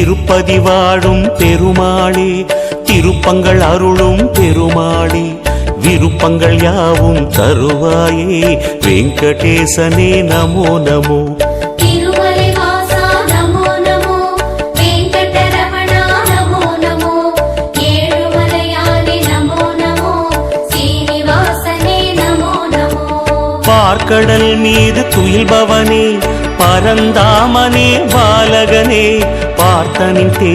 திருப்பதி வாழும் பெருமாளே திருப்பங்கள் அருளும் பெருமாளே விருப்பங்கள் யாவும் தருவாயே வெங்கடேசனே நமோ நமோ. பார்க்கடல் மீது துயில்பவனே பரந்தாமனே பாலகனே பார்த்தனின் தே